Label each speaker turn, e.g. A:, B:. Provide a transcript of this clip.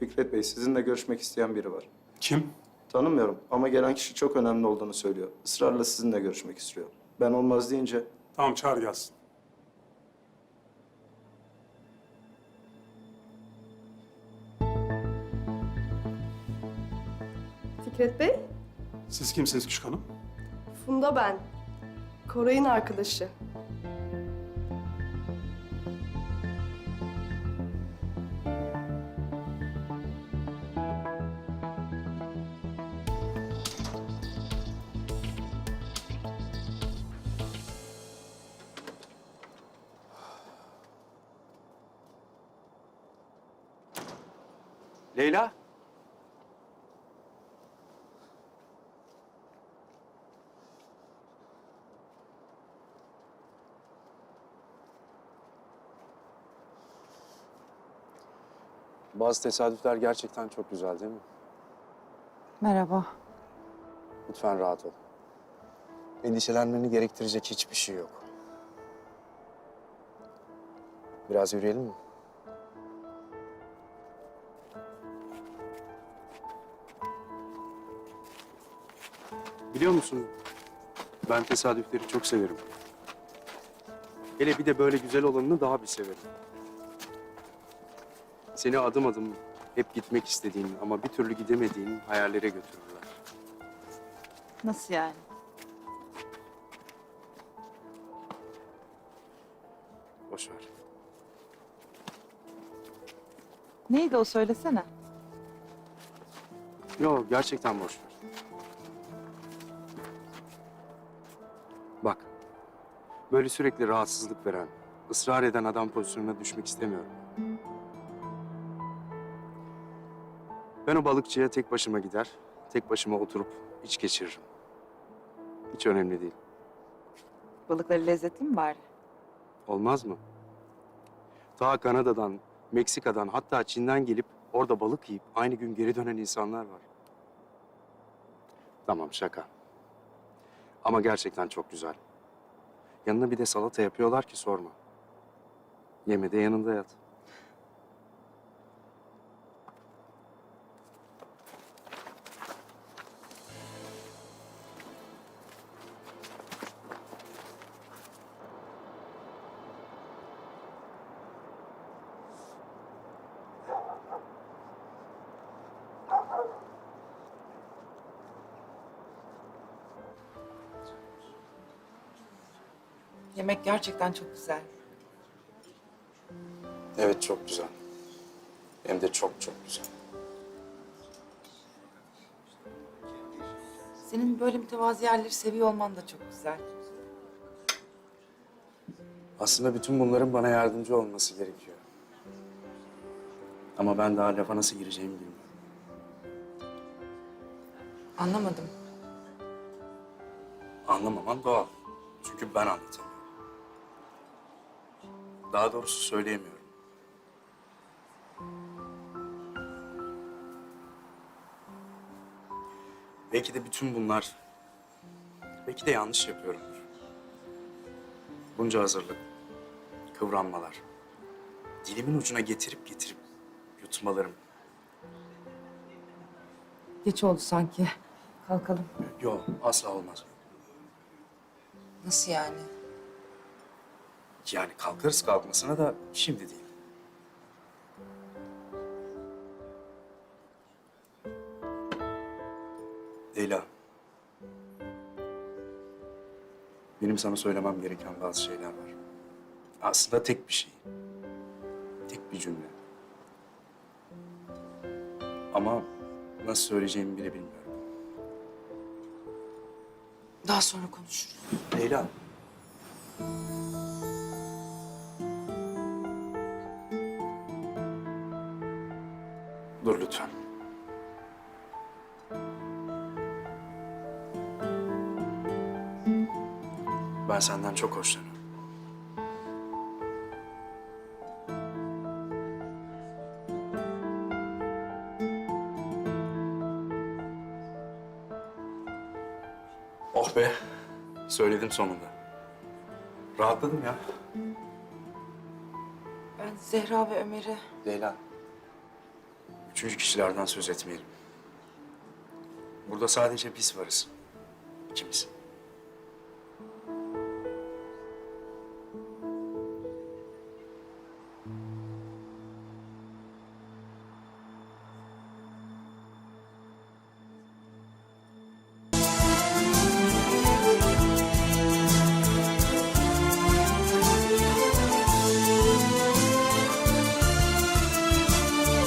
A: Fikret Bey, sizinle görüşmek isteyen biri var.
B: Kim?
A: Tanımıyorum ama gelen kişi çok önemli olduğunu söylüyor. Israrla sizinle görüşmek istiyor. Ben olmaz deyince
B: Tamam çağır gelsin.
C: Fikret Bey,
B: Siz kimsiniz küçük hanım?
C: Funda ben. Koray'ın arkadaşı.
D: Leyla. Bazı tesadüfler gerçekten çok güzel değil mi?
E: Merhaba.
D: Lütfen rahat ol. Endişelenmeni gerektirecek hiçbir şey yok. Biraz yürüyelim mi? Biliyor musun? Ben tesadüfleri çok severim. Hele bir de böyle güzel olanını daha bir severim. Seni adım adım hep gitmek istediğin ama bir türlü gidemediğin hayallere götürürler.
E: Nasıl yani?
D: Boş ver.
E: Neydi o söylesene.
D: Yok gerçekten boş ver. Bak. Böyle sürekli rahatsızlık veren, ısrar eden adam pozisyonuna düşmek istemiyorum. Ben o balıkçıya tek başıma gider, tek başıma oturup iç geçiririm. Hiç önemli değil.
E: Balıkları lezzetli mi bari?
D: Olmaz mı? Ta Kanada'dan, Meksika'dan hatta Çin'den gelip orada balık yiyip aynı gün geri dönen insanlar var. Tamam şaka. Ama gerçekten çok güzel. Yanına bir de salata yapıyorlar ki sorma. Yeme de yanında yat.
E: Yemek gerçekten çok güzel.
D: Evet çok güzel. Hem de çok çok güzel.
E: Senin böyle mütevazi yerleri seviyor olman da çok güzel.
D: Aslında bütün bunların bana yardımcı olması gerekiyor. Ama ben daha lafa nasıl gireceğimi bilmiyorum.
E: Anlamadım.
D: Anlamaman doğal. Çünkü ben anlatamıyorum. Daha doğrusu söyleyemiyorum. Belki de bütün bunlar... Belki de yanlış yapıyorumdur. Bunca hazırlık, kıvranmalar, dilimin ucuna getirip getirip yutmalarım.
E: Geç oldu sanki. Kalkalım.
D: Yok, asla olmaz.
E: Nasıl yani?
D: Yani kalkarız kalkmasına da şimdi değil. Leyla. Benim sana söylemem gereken bazı şeyler var. Aslında tek bir şey. Tek bir cümle. Ama nasıl söyleyeceğimi bile bilmiyorum.
E: Daha sonra konuşuruz.
D: Leyla. Dur lütfen. Ben senden çok hoşlanıyorum. Oh be. Söyledim sonunda. Rahatladım ya.
E: Ben Zehra ve Ömer'i...
D: Leyla. Üçüncü kişilerden söz etmeyelim. Burada sadece biz varız. İkimiz.